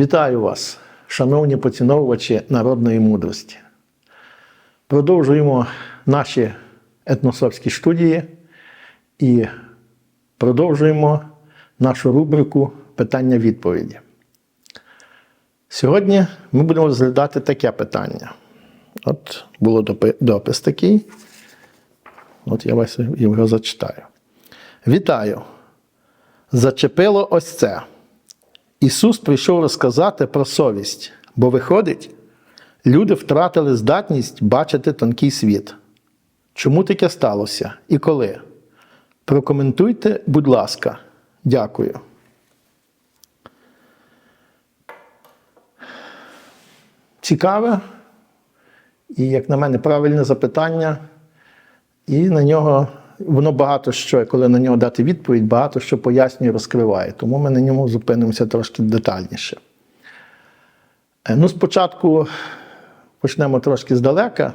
Вітаю вас, шановні поціновувачі народної мудрості. Продовжуємо наші етносовські студії і продовжуємо нашу рубрику питання-відповіді. Сьогодні ми будемо розглядати таке питання. От було допис такий. От я вас його зачитаю. Вітаю! Зачепило ось це. Ісус прийшов розказати про совість, бо виходить, люди втратили здатність бачити тонкий світ. Чому таке сталося і коли? Прокоментуйте, будь ласка. Дякую. Цікаве і, як на мене, правильне запитання. І на нього воно багато що, коли на нього дати відповідь, багато що пояснює, розкриває. Тому ми на ньому зупинимося трошки детальніше. Е, Ну, спочатку почнемо трошки здалека.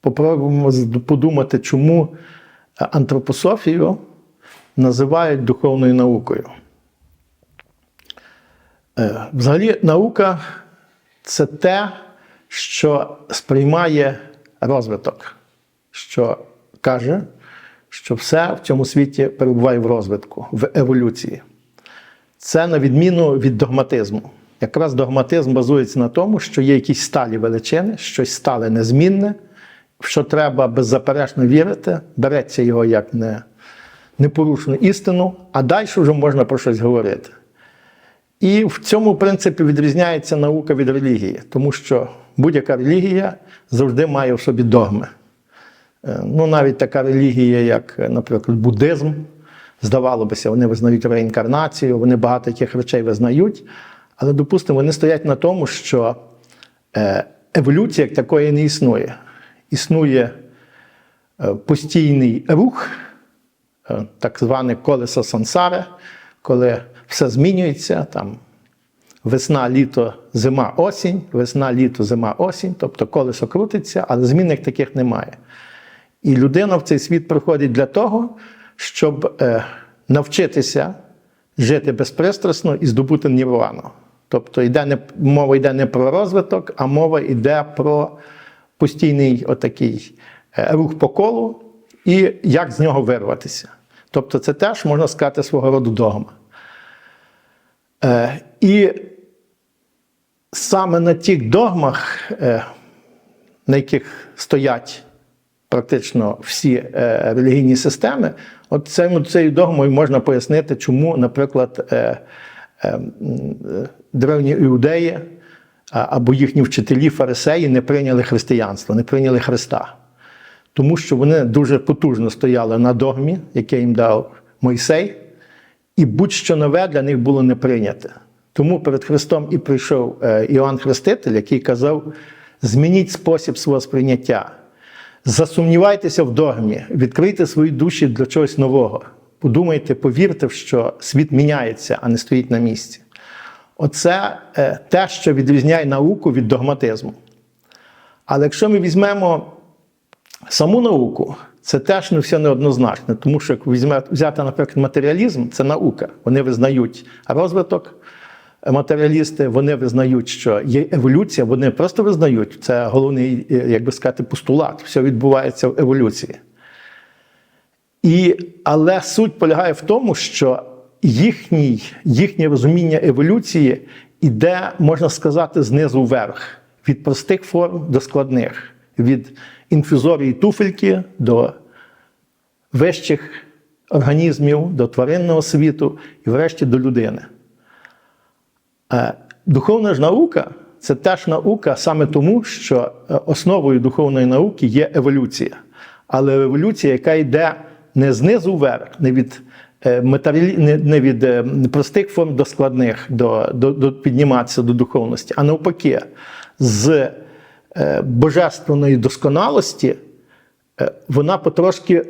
Попробуємо подумати, чому антропософію називають духовною наукою. Е, Взагалі, наука це те, що сприймає розвиток, що каже, що все в цьому світі перебуває в розвитку, в еволюції. Це на відміну від догматизму. Якраз догматизм базується на тому, що є якісь сталі величини, щось стале незмінне, в що треба беззаперечно вірити, береться його як не, непорушну істину, а далі вже можна про щось говорити. І в цьому, в принципі, відрізняється наука від релігії, тому що будь-яка релігія завжди має в собі догми. Е, Ну, навіть така релігія, як, е, наприклад, буддизм, здавалося, вони визнають реінкарнацію, вони багато яких речей визнають, але, допустимо, вони стоять на тому, що е, еволюція як такої не існує. Існує постійний рух, так зване колесо сансари, коли все змінюється, там весна, літо, зима, осінь, весна, літо, зима, осінь, тобто колесо крутиться, але змін як таких немає. І людина в цей світ приходить для того, щоб е, навчитися жити безпристрасно і здобути нірвану. Тобто йде не, мова йде не про розвиток, а мова йде про постійний отакий е, рух по колу і як з нього вирватися. Тобто це теж можна сказати свого роду догма. Е, і саме на тих догмах, е, на яких стоять практично всі е, релігійні системи, от цим, цією догмою можна пояснити, чому, наприклад, е, е, древні іудеї або їхні вчителі, фарисеї не прийняли християнство, не прийняли Христа. Тому що вони дуже потужно стояли на догмі, яке їм дав Мойсей, і будь-що нове для них було не прийняте. Тому перед Христом і прийшов Іоанн Хреститель, який казав: змініть спосіб свого сприйняття, засумнівайтеся в догмі, відкрийте свої душі для чогось нового. Подумайте, повірте, що світ міняється, а не стоїть на місці. Оце е, те, що відрізняє науку від догматизму. Але якщо ми візьмемо саму науку, це теж не все неоднозначно, тому що як візьме, взяти, наприклад, матеріалізм, це наука. Вони визнають розвиток, матеріалісти, вони визнають, що є еволюція, вони просто визнають, це головний, е, як би сказати, постулат. Все відбувається в еволюції. І, але суть полягає в тому, що їхній, їхнє розуміння еволюції іде, можна сказати, знизу вверх, від простих форм до складних, від інфузорії туфельки до вищих організмів, до тваринного світу і, врешті, до людини. Е, Духовна ж наука це теж наука саме тому, що е, основою духовної науки є еволюція. Але еволюція, яка йде не знизу вверх, не від, е, не, від простих форм до складних, до, до, до підніматися до духовності, а навпаки, з божественної досконалості вона потрошки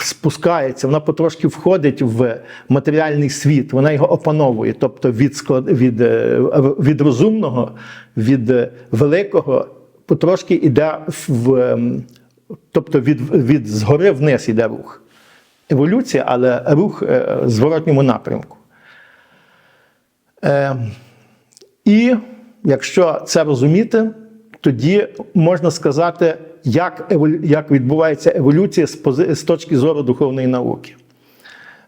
спускається, вона потрошки входить в матеріальний світ, вона його опановує. Тобто від, від, е, від розумного, від е, великого потрошки йде в, ем, тобто від, від згори вниз йде рух. Еволюція, але рух е, в зворотньому напрямку. Е, і якщо це розуміти, тоді можна сказати, як, як відбувається еволюція з, пози- з точки зору духовної науки.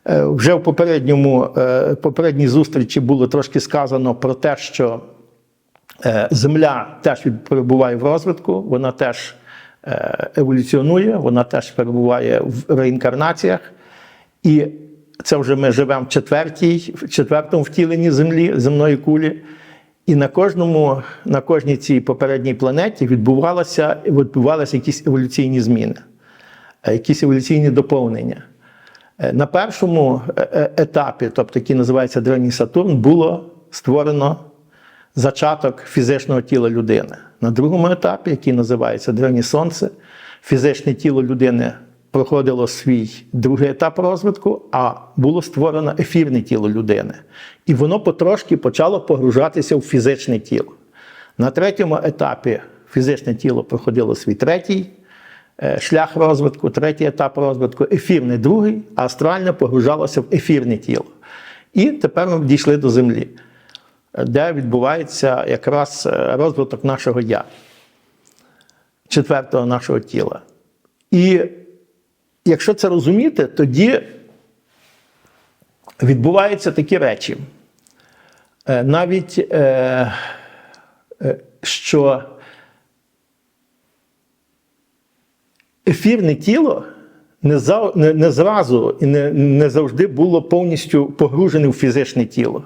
Е, Вже в попередньому, е, попередній зустрічі було трошки сказано про те, що е, Земля теж перебуває в розвитку, вона теж еволюціонує, вона теж перебуває в реінкарнаціях. І це вже ми живемо в четвертій, в четвертому втіленні Землі, земної кулі. І на кожному, на кожній цій попередній планеті відбувалося, відбувалися якісь еволюційні зміни, е, якісь еволюційні доповнення. Е, На першому е, етапі, тобто який називається Древній Сатурн, було створено зачаток фізичного тіла людини. На другому етапі, який називається Древнє Сонце, фізичне тіло людини проходило свій другий етап розвитку, а було створено ефірне тіло людини. І воно потрошки почало погружатися в фізичне тіло. На третьому етапі фізичне тіло проходило свій третій е, шлях розвитку, третій етап розвитку, ефірний другий, а астральне погружалося в ефірне тіло. І тепер ми дійшли до землі, де відбувається якраз е, розвиток нашого я, четвертого нашого тіла. І якщо це розуміти, тоді відбуваються такі речі. Е, Навіть е, е, що ефірне тіло не, не, зразу і не завжди було повністю погружене в фізичне тіло.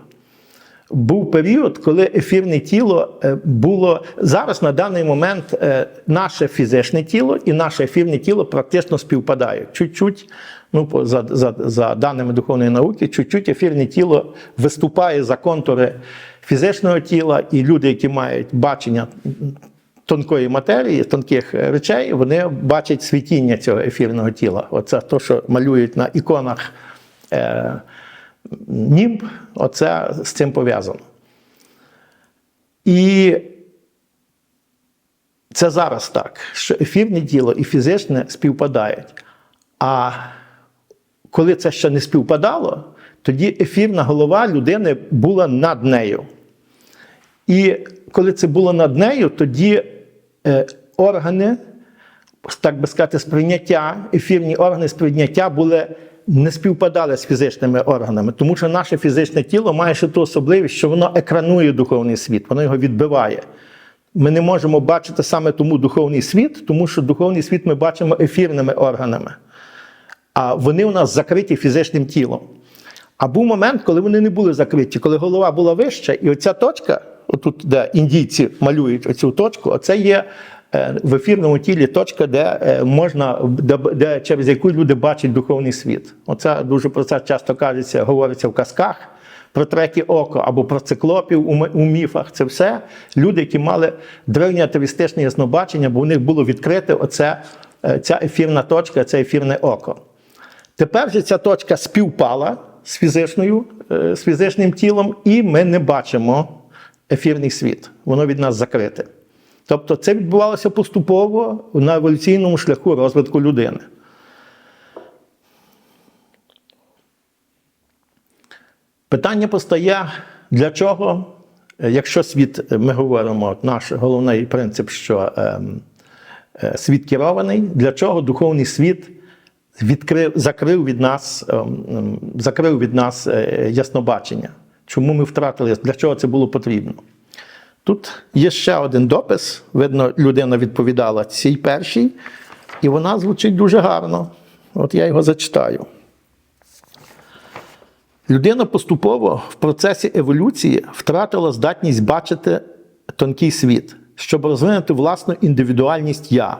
Був період, коли ефірне тіло е, було зараз на даний момент е, наше фізичне тіло і наше ефірне тіло практично співпадають. Чуть-чуть, ну, за, за, за даними духовної науки, чуть-чуть ефірне тіло виступає за контури фізичного тіла, і люди, які мають бачення тонкої матерії, тонких е, речей, вони бачать світіння цього ефірного тіла. Оце те, що малюють на іконах. Німб, оце з цим пов'язано. І це зараз так, що ефірне тіло і фізичне співпадають. А коли це ще не співпадало, тоді ефірна голова людини була над нею. І коли це було над нею, тоді е, органи, так би сказати, сприйняття, ефірні органи сприйняття були не співпадали з фізичними органами, тому що наше фізичне тіло має ще ту особливість, що воно екранує духовний світ, воно його відбиває. Ми не можемо бачити саме тому духовний світ, тому що духовний світ ми бачимо ефірними органами, а вони у нас закриті фізичним тілом. А був момент, коли вони не були закриті, коли голова була вища, і оця точка, отут, де індійці малюють оцю точку, оце є в ефірному тілі точка, де е, можна, де, через яку люди бачать духовний світ. Оце дуже про це часто кажеться, говориться в казках. Про третє око або про циклопів у міфах це все люди, які мали древнє атеїстичне яснобачення, бо у них було відкрите оце, е, ця ефірна точка, це ефірне око. Тепер же ця точка співпала з фізичною, е, з фізичним тілом, і ми не бачимо ефірний світ. Воно від нас закрите. Тобто це відбувалося поступово на еволюційному шляху розвитку людини. Питання постає, для чого, е, якщо світ, е, ми говоримо, наш головний принцип, що ем, е, світ керований, для чого духовний світ відкрив, закрив від нас, ем, закрив від нас е, яснобачення. Чому ми втратили, для чого це було потрібно? Тут є ще один допис. Видно, людина відповідала цій першій, і вона звучить дуже гарно. От я його зачитаю. Людина поступово в процесі еволюції втратила здатність бачити тонкий світ, щоб розвинути власну індивідуальність я,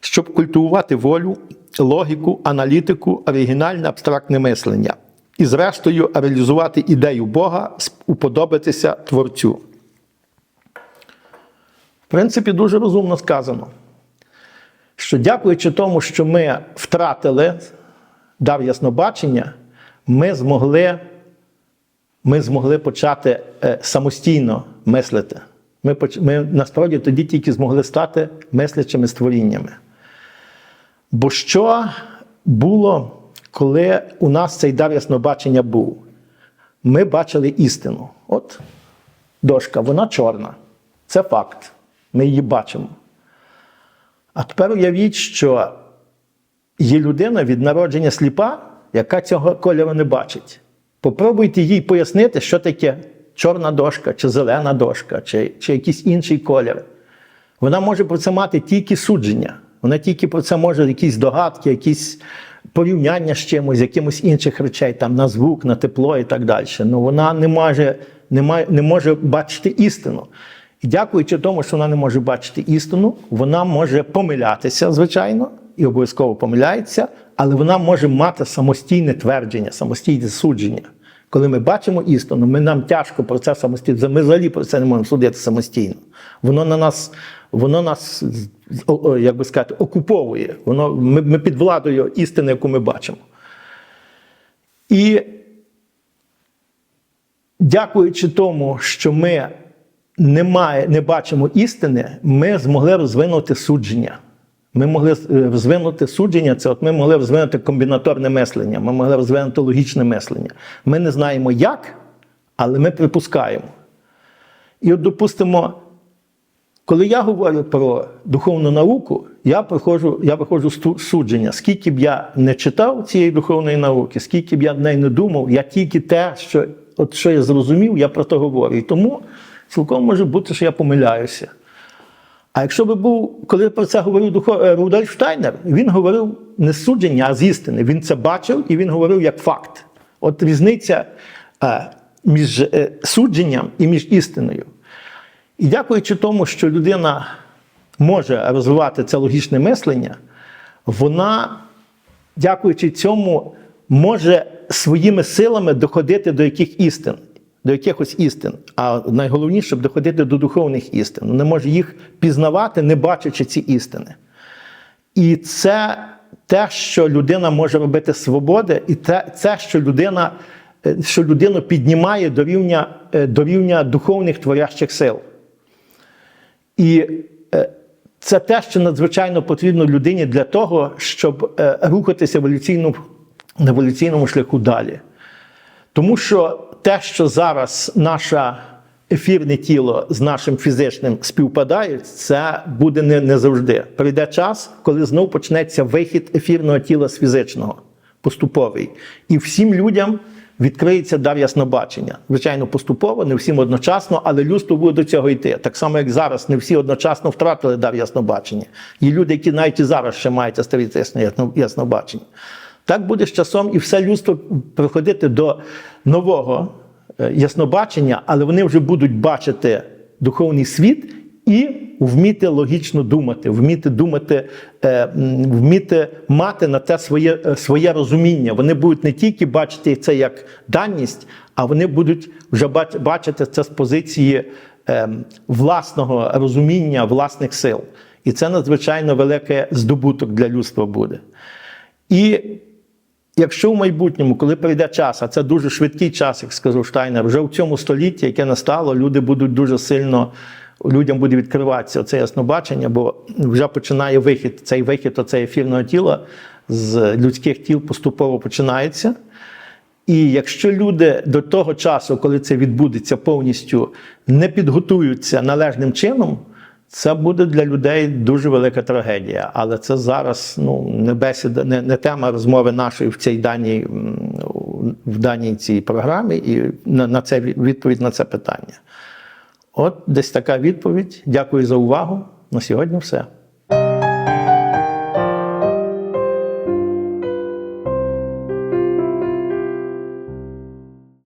щоб культивувати волю, логіку, аналітику, оригінальне абстрактне мислення і, зрештою, реалізувати ідею Бога, уподобатися Творцю. Принципі, дуже розумно сказано, що дякуючи тому, що ми втратили дар яснобачення, ми змогли, ми змогли почати е, самостійно мислити. Ми, ми насправді тоді тільки змогли стати мислячими створіннями. Бо що було, коли у нас цей дар яснобачення був? ми бачили істину. От дошка, вона чорна. Це факт. Ми її бачимо. А тепер уявіть, що є людина від народження сліпа, яка цього кольору не бачить. Попробуйте їй пояснити, що таке чорна дошка, чи зелена дошка, чи, чи якийсь інший колір. Вона може про це мати тільки судження. Вона тільки про це може якісь догадки, якісь порівняння з чимось, якимось інших речей, там на звук, на тепло і так далі. Ну вона не може, не, має, не може бачити істину. Дякуючи тому, що вона не може бачити істину, вона може помилятися, звичайно, і обов'язково помиляється, але вона може мати самостійне твердження, самостійне судження. Коли ми бачимо істину, ми нам тяжко про це самостійно. Ми взагалі про це не можемо судити самостійно. Воно на нас, воно нас, як би сказати, окуповує. Воно, ми, ми під владою істини, яку ми бачимо. І дякуючи тому, що ми не, має, не бачимо істини, ми змогли розвинути судження. Ми могли е, розвинути судження, це от ми могли розвинути комбінаторне мислення, ми могли розвинути логічне мислення. Ми не знаємо як, але ми припускаємо. І от, допустимо, коли я говорю про духовну науку, я приходжу, я виходжу з судження. Скільки б я не читав цієї духовної науки, скільки б я в неї не думав, я тільки те, що, от, що я зрозумів, я про то говорю. І тому цілком може бути, що я помиляюся. А якщо би був, коли про це говорив е, Рудольф Штайнер, він говорив не з судження, а з істини. Він це бачив і він говорив як факт. От різниця е, між е, судженням і між істиною. І дякуючи тому, що людина може розвивати це логічне мислення, вона, дякуючи цьому, може своїми силами доходити до яких істин, до якихось істин. А найголовніше, щоб доходити до духовних істин. Вона може їх пізнавати, не бачачи ці істини. І це те, що людина може робити свободи, і те, це, що людина, е, що людину піднімає до рівня, е, до рівня духовних творящих сил. І е, це те, що надзвичайно потрібно людині для того, щоб рухатися еволюційно, на еволюційному шляху далі. Тому що те, що зараз наше ефірне тіло з нашим фізичним співпадають, це буде не, не завжди. Прийде час, коли знов почнеться вихід ефірного тіла з фізичного, поступовий. І всім людям відкриється дар яснобачення. Звичайно, поступово, не всім одночасно, але людство буде до цього йти. Так само, як зараз, не всі одночасно втратили дар яснобачення. Є люди, які навіть і зараз ще мають астеритичне ясно- яснобачення. Так буде з часом і все людство приходити до нового е, яснобачення, але вони вже будуть бачити духовний світ і вміти логічно думати, вміти думати, е, вміти мати на те своє, е, своє розуміння. Вони будуть не тільки бачити це як даність, а вони будуть вже бачити це з позиції власного розуміння, власних сил. І це надзвичайно великий здобуток для людства буде. І якщо в майбутньому, коли прийде час, а це дуже швидкий час, як сказав Штайнер, вже в цьому столітті, яке настало, люди будуть дуже сильно, людям буде відкриватися це яснобачення, бо вже починає вихід, цей вихід оцей ефірного тіла з людських тіл поступово починається. І якщо люди до того часу, коли це відбудеться повністю, не підготуються належним чином, це буде для людей дуже велика трагедія. Але це зараз ну, не бесіда, не, не тема розмови нашої в цій даній, в даній цій програмі, і на, на це відповідь на це питання. От десь така відповідь. Дякую за увагу. На сьогодні все.